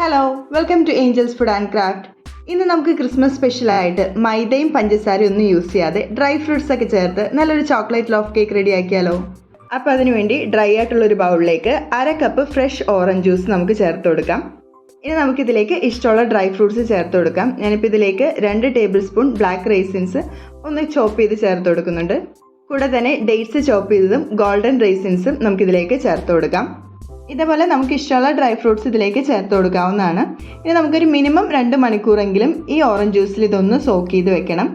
Hello welcome to Angels food and craft ഇന്ന് നമുക്ക് Christmas സ്പെഷ്യലായിട്ട് മൈദയും പഞ്ചസാരയും ഒന്നും യൂസ് ചെയ്യാതെ ഡ്രൈ ഫ്രൂട്ട്സ് ഒക്കെ ചേർത്ത് നല്ലൊരു ചോക്ലേറ്റ് ലോഫ് കേക്ക് റെഡി ആക്കിയാലോ? അപ്പോൾ അതിനുവേണ്ടി ഡ്രൈ ആയിട്ടുള്ള ഒരു ബൗളിലേക്ക് അര കപ്പ് ഫ്രഷ് ഓറഞ്ച് ജ്യൂസ് നമുക്ക് ചേർത്ത് കൊടുക്കാം. ഇനി നമുക്കിതിലേക്ക് ഇഷ്ടമുള്ള ഡ്രൈ ഫ്രൂട്ട്സ് ചേർത്ത് കൊടുക്കാം. ഞാനിപ്പോൾ ഇതിലേക്ക് രണ്ട് ടേബിൾ സ്പൂൺ ബ്ലാക്ക് റൈസിൻസ് ഒന്ന് ചോപ്പ് ചെയ്ത് ചേർത്ത് കൊടുക്കുന്നുണ്ട്. കൂടെ തന്നെ ഡേറ്റ്സ് ചോപ്പ് ചെയ്തതും ഗോൾഡൻ റൈസിൻസും നമുക്കിതിലേക്ക് ചേർത്ത് കൊടുക്കാം. ഇതേപോലെ നമുക്ക് ഇഷ്ടമുള്ള ഡ്രൈ ഫ്രൂട്ട്സ് ഇതിലേക്ക് ചേർത്ത് കൊടുക്കാവുന്നതാണ്. ഇനി നമുക്കൊരു മിനിമം രണ്ട് മണിക്കൂറെങ്കിലും ഈ ഓറഞ്ച് ജ്യൂസിൽ ഇതൊന്ന് സോക്ക് ചെയ്ത് വെക്കണം.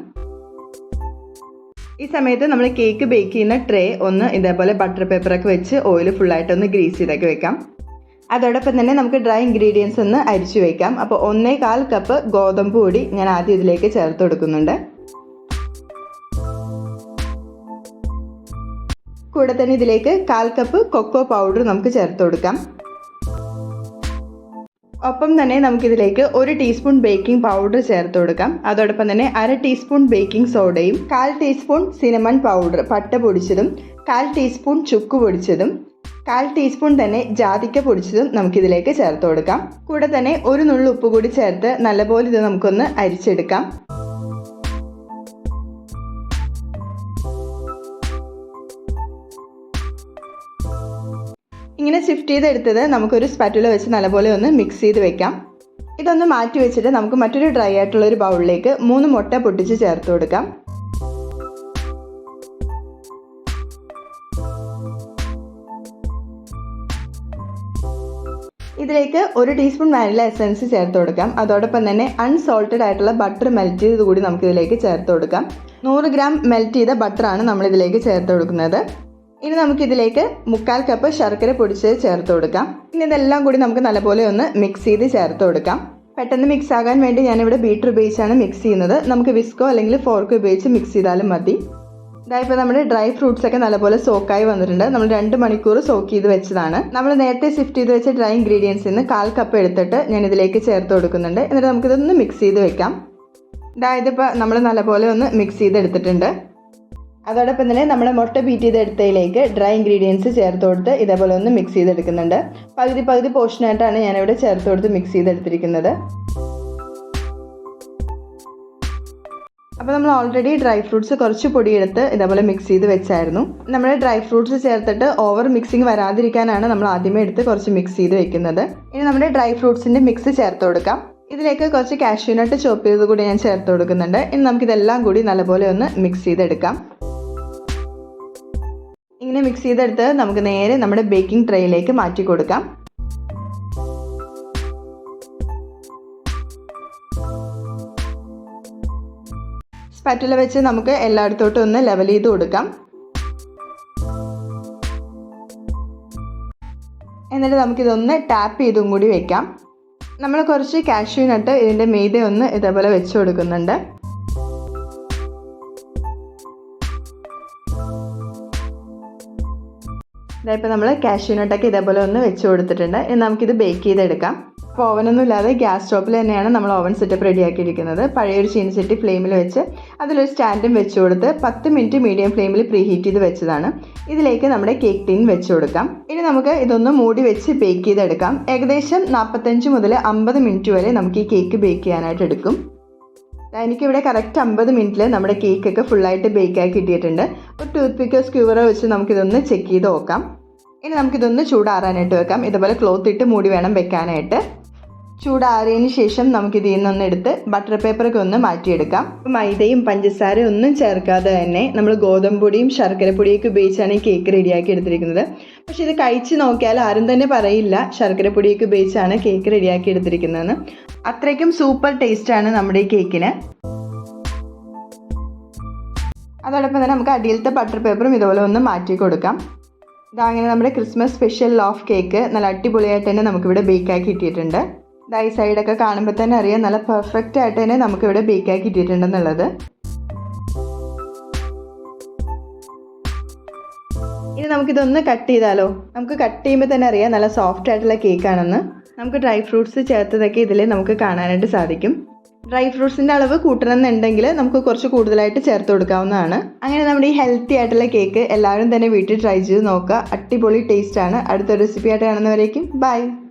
ഈ സമയത്ത് നമ്മൾ കേക്ക് ബേക്ക് ചെയ്യുന്ന ട്രേ ഒന്ന് ഇതേപോലെ ബട്ടർ പേപ്പറൊക്കെ വെച്ച് ഓയിൽ ഫുള്ളായിട്ടൊന്ന് ഗ്രീസ് ചെയ്തൊക്കെ വെക്കാം. അതോടൊപ്പം തന്നെ നമുക്ക് ഡ്രൈ ഇൻഗ്രീഡിയൻസ് ഒന്ന് അരിച്ചു വെക്കാം. അപ്പോൾ ഒന്നേ കാൽ കപ്പ് ഗോതമ്പ് പൊടി ഞാൻ ആദ്യം ഇതിലേക്ക് ചേർത്ത് കൊടുക്കുന്നുണ്ട്. കൂടെ തന്നെ ഇതിലേക്ക് കാൽ കപ്പ് കൊക്കോ പൗഡർ നമുക്ക് ചേർത്ത് കൊടുക്കാം. ഒപ്പം തന്നെ നമുക്കിതിലേക്ക് ഒരു ടീസ്പൂൺ ബേക്കിംഗ് പൗഡർ ചേർത്ത് കൊടുക്കാം. അതോടൊപ്പം തന്നെ അര ടീസ്പൂൺ ബേക്കിംഗ് സോഡയും കാൽ ടീസ്പൂൺ സിനമൺ പൗഡർ പട്ട പൊടിച്ചതും കാൽ ടീസ്പൂൺ ചുക്ക് പൊടിച്ചതും കാൽ ടീസ്പൂൺ തന്നെ ജാതിക്ക പൊടിച്ചതും നമുക്കിതിലേക്ക് ചേർത്ത് കൊടുക്കാം. കൂടെ തന്നെ ഒരു നുള്ളു ഉപ്പ് കൂടി ചേർത്ത് നല്ലപോലെ ഇത് നമുക്കൊന്ന് അരിച്ചെടുക്കാം. ഇങ്ങനെ ഷിഫ്റ്റ് ചെയ്തെടുത്തത് നമുക്കൊരു സ്പാറ്റുല വെച്ച് നല്ലപോലെ ഒന്ന് മിക്സ് ചെയ്ത് വെക്കാം. ഇതൊന്ന് മാറ്റി വെച്ചിട്ട് നമുക്ക് മറ്റൊരു ഡ്രൈ ആയിട്ടുള്ള ഒരു ബൗളിലേക്ക് മൂന്ന് മുട്ട പൊട്ടിച്ച് ചേർത്ത് കൊടുക്കാം. ഇതിലേക്ക് ഒരു ടീസ്പൂൺ വാനില എസൻസ് ചേർത്ത് കൊടുക്കാം. അതോടൊപ്പം തന്നെ അൺസോൾട്ടഡ് ആയിട്ടുള്ള ബട്ടർ മെൽറ്റ് ചെയ്തത് കൂടി നമുക്ക് ഇതിലേക്ക് ചേർത്ത് കൊടുക്കാം. നൂറ് ഗ്രാം മെൽറ്റ് ചെയ്ത ബട്ടറാണ് നമ്മൾ ഇതിലേക്ക് ചേർത്ത് കൊടുക്കുന്നത്. ഇനി നമുക്കിതിലേക്ക് മുക്കാൽ കപ്പ് ശർക്കര പൊടിച്ചത് ചേർത്ത് കൊടുക്കാം. ഇനി ഇതെല്ലാം കൂടി നമുക്ക് നല്ലപോലെ ഒന്ന് മിക്സ് ചെയ്ത് ചേർത്ത് കൊടുക്കാം. പെട്ടെന്ന് മിക്സ് ആകാൻ വേണ്ടി ഞാനിവിടെ ബീറ്റർ ഉപയോഗിച്ചാണ് മിക്സ് ചെയ്യുന്നത്. നമുക്ക് വിസ്കോ അല്ലെങ്കിൽ ഫോർക്ക് ഉപയോഗിച്ച് മിക്സ് ചെയ്താലും മതി. ഇതായപ്പോൾ നമ്മുടെ ഡ്രൈ ഫ്രൂട്ട്സ് ഒക്കെ നല്ലപോലെ സോക്കായി വന്നിട്ടുണ്ട്. നമ്മൾ രണ്ട് മണിക്കൂർ സോക്ക് ചെയ്ത് വെച്ചതാണ്. നമ്മൾ നേരത്തെ സിഫ്റ്റ് ചെയ്ത് വെച്ച ഡ്രൈ ഇൻഗ്രീഡിയൻസിൽ നിന്ന് കാൽ കപ്പ് എടുത്തിട്ട് ഞാൻ ഇതിലേക്ക് ചേർത്ത് കൊടുക്കുന്നുണ്ട്. എന്നിട്ട് നമുക്കിതൊന്ന് മിക്സ് ചെയ്ത് വെക്കാം. ഇതായത് ഇപ്പോൾ നമ്മൾ നല്ലപോലെ ഒന്ന് മിക്സ് ചെയ്തെടുത്തിട്ടുണ്ട്. അതോടൊപ്പം തന്നെ നമ്മൾ മുട്ട ബീറ്റ് ചെയ്തെടുത്തതിലേക്ക് ഡ്രൈ ഇൻഗ്രീഡിയൻസ് ചേർത്ത് കൊടുത്ത് ഇതേപോലെ ഒന്ന് മിക്സ് ചെയ്തെടുക്കുന്നുണ്ട്. പകുതി പകുതി പോർഷനായിട്ടാണ് ഞാനിവിടെ ചേർത്ത് കൊടുത്ത് മിക്സ് ചെയ്തെടുത്തിരിക്കുന്നത്. അപ്പോൾ നമ്മൾ ഓൾറെഡി ഡ്രൈ ഫ്രൂട്ട്സ് കുറച്ച് പൊടിയെടുത്ത് ഇതേപോലെ മിക്സ് ചെയ്ത് വെച്ചായിരുന്നു. നമ്മൾ ഡ്രൈ ഫ്രൂട്ട്സ് ചേർത്തിട്ട് ഓവർ മിക്സിങ് വരാതിരിക്കാനാണ് നമ്മൾ ആദ്യമേ എടുത്ത് കുറച്ച് മിക്സ് ചെയ്ത് വെക്കുന്നത്. ഇനി നമ്മുടെ ഡ്രൈ ഫ്രൂട്ട്സിന്റെ മിക്സ് ചേർത്ത് കൊടുക്കാം. ഇതിലേക്ക് കുറച്ച് കാഷ്യൂനട്ട് ചോപ്പ് ചെയ്ത് കൂടി ഞാൻ ചേർത്ത് കൊടുക്കുന്നുണ്ട്. ഇനി നമുക്കിതെല്ലാം കൂടി നല്ലപോലെ ഒന്ന് മിക്സ് ചെയ്തെടുക്കാം. ഇങ്ങനെ മിക്സ് ചെയ്തെടുത്ത് നമുക്ക് നേരെ നമ്മുടെ ബേക്കിംഗ് ട്രേയിലേക്ക് മാറ്റി കൊടുക്കാം. സ്പാറ്റുല വെച്ച് നമുക്ക് എല്ലായിടത്തോട്ടും ഒന്ന് ലെവൽ ചെയ്ത് കൊടുക്കാം. എന്നിട്ട് നമുക്കിതൊന്ന് ടാപ്പ് ചെയ്തും കൂടി വെക്കാം. നമ്മൾ കുറച്ച് കാഷ്യൂ നട്ട് ഇതിന്റെ മീതെ ഒന്ന് ഇതേപോലെ വെച്ച് കൊടുക്കുന്നുണ്ട്. ഇതായപ്പോൾ നമ്മൾ കാഷ്യൂ നട്ടൊക്കെ ഇതേപോലെ ഒന്ന് വെച്ച് കൊടുത്തിട്ടുണ്ട്. ഇനി നമുക്കിത് ബേക്ക് ചെയ്തെടുക്കാം. അപ്പോൾ ഓവനൊന്നും ഇല്ലാതെ ഗ്യാസ് സ്റ്റോപ്പിൽ തന്നെയാണ് നമ്മൾ ഓവൻ സെറ്റപ്പ് റെഡിയാക്കിയിരിക്കുന്നത് പഴയൊരു ചീനിച്ചട്ടി ഫ്ലെയിമിൽ വെച്ച് അതിലൊരു സ്റ്റാൻഡും വെച്ച് കൊടുത്ത് പത്ത് മിനിറ്റ് മീഡിയം ഫ്ലെയിമിൽ പ്രീ ഹീറ്റ് ചെയ്ത് വെച്ചതാണ്. ഇതിലേക്ക് നമ്മുടെ കേക്ക് ടീൻ വെച്ച് കൊടുക്കാം. ഇനി നമുക്ക് ഇതൊന്ന് മൂടി വെച്ച് ബേക്ക് ചെയ്തെടുക്കാം. ഏകദേശം നാൽപ്പത്തഞ്ച് മുതൽ അമ്പത് മിനിറ്റ് വരെ നമുക്ക് ഈ കേക്ക് ബേക്ക് ചെയ്യാനായിട്ട് എടുക്കും. എനിക്കിവിടെ കറക്റ്റ് അമ്പത് മിനിറ്റിൽ നമ്മുടെ കേക്കൊക്കെ ഫുള്ളായിട്ട് ബേക്കായി കിട്ടിയിട്ടുണ്ട്. ഒരു ടൂത്ത് പിക്കോ സ്ക്യൂവറോ വെച്ച് നമുക്കിതൊന്ന് ചെക്ക് ചെയ്ത് നോക്കാം. ഇനി നമുക്കിതൊന്ന് ചൂടാറാനായിട്ട് വെക്കാം. ഇതുപോലെ ക്ലോത്ത് ഇട്ട് മൂടി വേണം വെക്കാനായിട്ട്. ചൂടാറിയതിന് ശേഷം നമുക്ക് ഇതിൽ നിന്നൊന്ന് എടുത്ത് ബട്ടർ പേപ്പറൊക്കെ ഒന്ന് മാറ്റിയെടുക്കാം. മൈദയും പഞ്ചസാരയും ഒന്നും ചേർക്കാതെ തന്നെ നമ്മൾ ഗോതമ്പൊടിയും ശർക്കരപ്പൊടിയൊക്കെ ഉപയോഗിച്ചാണ് ഈ കേക്ക് റെഡിയാക്കി എടുത്തിരിക്കുന്നത്. പക്ഷേ ഇത് കഴിച്ച് നോക്കിയാൽ ആരും തന്നെ പറയില്ല ശർക്കരപ്പൊടിയൊക്കെ ഉപയോഗിച്ചാണ് കേക്ക് റെഡിയാക്കി എടുത്തിരിക്കുന്നതെന്ന്. അത്രയ്ക്കും സൂപ്പർ ടേസ്റ്റാണ് നമ്മുടെ ഈ കേക്കിന് അതോടൊപ്പം തന്നെ നമുക്ക് അടിയിലത്തെ ബട്ടർ പേപ്പറും ഇതുപോലെ ഒന്ന് മാറ്റി കൊടുക്കാം. ഇതാ അങ്ങനെ നമ്മുടെ ക്രിസ്മസ് സ്പെഷ്യൽ ലോഫ് കേക്ക് നല്ല അടിപൊളിയായിട്ട് തന്നെ നമുക്കിവിടെ ബേക്കാക്കി കിട്ടിയിട്ടുണ്ട്. ഈ സൈഡൊക്കെ കാണുമ്പോൾ തന്നെ അറിയാം നല്ല പെർഫെക്റ്റ് ആയിട്ട് തന്നെ നമുക്കിവിടെ ബേക്കാക്കി കിട്ടിയിട്ടുണ്ടെന്നുള്ളത് ഇനി നമുക്കിതൊന്ന് കട്ട് ചെയ്താലോ? നമുക്ക് കട്ട് ചെയ്യുമ്പോൾ തന്നെ അറിയാം നല്ല സോഫ്റ്റ് ആയിട്ടുള്ള കേക്കാണെന്ന് നമുക്ക് ഡ്രൈ ഫ്രൂട്ട്സ് ചേർത്തതൊക്കെ ഇതിൽ നമുക്ക് കാണാനായിട്ട് സാധിക്കും. ഡ്രൈ ഫ്രൂട്ട്സിന്റെ അളവ് കൂട്ടണമെന്നുണ്ടെങ്കിൽ നമുക്ക് കുറച്ച് കൂടുതലായിട്ട് ചേർത്ത് കൊടുക്കാവുന്നതാണ്. അങ്ങനെ നമ്മുടെ ഈ ഹെൽത്തി ആയിട്ടുള്ള കേക്ക് എല്ലാവരും തന്നെ വീട്ടിൽ ട്രൈ ചെയ്ത് നോക്കുക. അടിപൊളി ടേസ്റ്റാണ് അടുത്ത റെസിപ്പി ആയിട്ട് കാണുന്നവരേക്കും. ബൈ